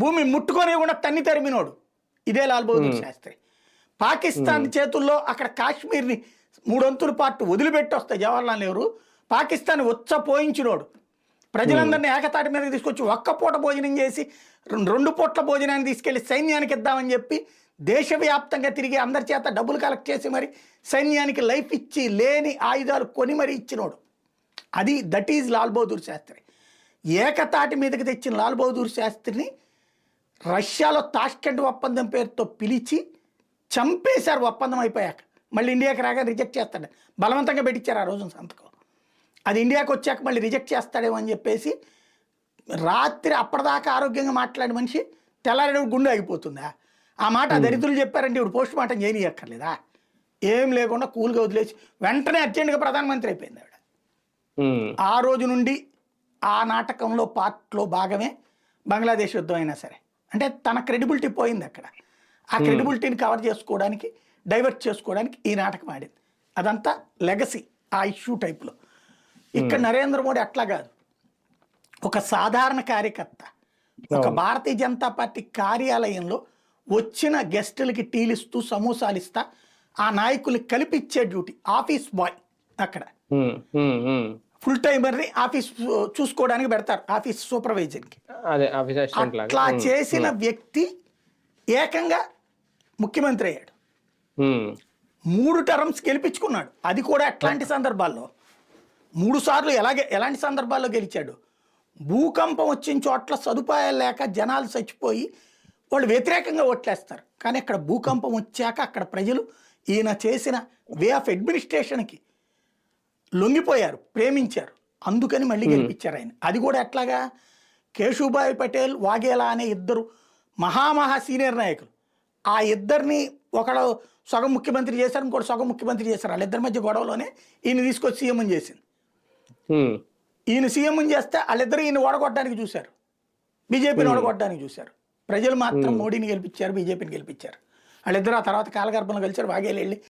భూమి ముట్టుకొని కూడా తన్ని తరిమినోడు. ఇదే లాల్ బహదూర్ శాస్త్రి. పాకిస్తాన్ చేతుల్లో అక్కడ కాశ్మీర్ని మూడొంతుల పాటు వదిలిపెట్టి వస్తాయి జవహర్లాల్ నెహ్రూ పాకిస్తాన్ ఉచ్చపోయించినోడు ప్రజలందరినీ ఏకతాటి మీదకి తీసుకొచ్చి ఒక్క పూట భోజనం చేసి రెండు రెండు పూట్ల భోజనాన్ని తీసుకెళ్ళి సైన్యానికి ఇద్దామని చెప్పి దేశవ్యాప్తంగా తిరిగి అందరి చేత డబ్బులు కలెక్ట్ చేసి మరి సైన్యానికి లైఫ్ ఇచ్చి లేని ఆయుధాలు కొని మరి ఇచ్చినోడు. అది దట్ ఈజ్ లాల్ బహదూర్ శాస్త్రి. ఏకతాటి మీదకి తెచ్చిన లాల్ బహదూర్ శాస్త్రిని రష్యాలో తాష్కెంట్ ఒప్పందం పేరుతో పిలిచి చంపేశారు ఒప్పందం అయిపోయాక. మళ్ళీ ఇండియాకి రాగా రిజెక్ట్ చేస్తాడు. బలవంతంగా పెట్టించారు ఆ రోజున సంతకం. అది ఇండియాకి వచ్చాక మళ్ళీ రిజెక్ట్ చేస్తాడేమో అని చెప్పేసి రాత్రి అప్పటిదాకా ఆరోగ్యంగా మాట్లాడిన మనిషి తెల్లారి గుండె ఆగిపోతుందా? ఆ మాట దరిద్రులు చెప్పారంటే ఇప్పుడు పోస్ట్ మార్టం చేయనియక్కర్లేదా? ఏం లేకుండా కూల్గా వదిలేసి వెంటనే అర్జెంటుగా ప్రధానమంత్రి అయిపోయింది ఆవిడ. ఆ రోజు నుండి ఆ నాటకంలో పార్ట్లో భాగమే బంగ్లాదేశ్ యుద్ధం అయినా సరే. అంటే తన క్రెడిబిలిటీ పోయింది అక్కడ. ఆ క్రెడిబిలిటీని కవర్ చేసుకోవడానికి డైవర్ట్ చేసుకోవడానికి ఈ నాటకం ఆడింది. అదంతా లెగసీ ఆ ఇష్యూ టైప్లో ఇక్కడ నరేంద్ర మోడీ అట్లా కాదు. ఒక సాధారణ కార్యకర్త ఒక భారతీయ జనతా పార్టీ కార్యాలయంలో వచ్చిన గెస్టులకి టీలిస్తూ సమోసాలు ఇస్తా ఆ నాయకుల్ని కలిపిచ్చే డ్యూటీ ఆఫీస్ బాయ్ అక్కడ. ఉమ్. ఫుల్ టైమర్ని ఆఫీస్ చూసుకోవడానికి పెడతారు ఆఫీస్ సూపర్వైజర్కి. అట్లా చేసిన వ్యక్తి ఏకంగా ముఖ్యమంత్రి అయ్యాడు. మూడు టర్మ్స్ గెలిపించుకున్నాడు. అది కూడా ఎట్లాంటి సందర్భాల్లో. మూడు సార్లు ఎలాగే ఎలాంటి సందర్భాల్లో గెలిచాడు? భూకంపం వచ్చిన చోట్ల సదుపాయాలు లేక జనాలు చచ్చిపోయి వాళ్ళు వ్యతిరేకంగా ఓట్లేస్తారు. కానీ అక్కడ భూకంపం వచ్చాక అక్కడ ప్రజలు ఈయన చేసిన వే ఆఫ్ అడ్మినిస్ట్రేషన్కి లొంగిపోయారు ప్రేమించారు. అందుకని మళ్ళీ గెలిపించారు ఆయన. అది కూడా ఎట్లాగా? కేశుభాయ్ పటేల్ వాఘేలా అనే ఇద్దరు మహామహా సీనియర్ నాయకులు. ఆ ఇద్దరిని ఒకడు సగం ముఖ్యమంత్రి చేశారు ఇంకోటి సగం ముఖ్యమంత్రి చేశారు. వాళ్ళిద్దరి మధ్య గొడవలోనే ఈయన తీసుకొచ్చి సీఎం చేసింది. ఈయన సీఎం చేస్తే వాళ్ళిద్దరు ఈయన ఓడగొట్టడానికి చూశారు. బీజేపీని ఓడగొట్టడానికి చూశారు. ప్రజలు మాత్రం మోడీని గెలిపించారు బీజేపీని గెలిపించారు. వాళ్ళిద్దరు ఆ తర్వాత కాలగర్భంలో కలిసారు వాగేలు వెళ్ళి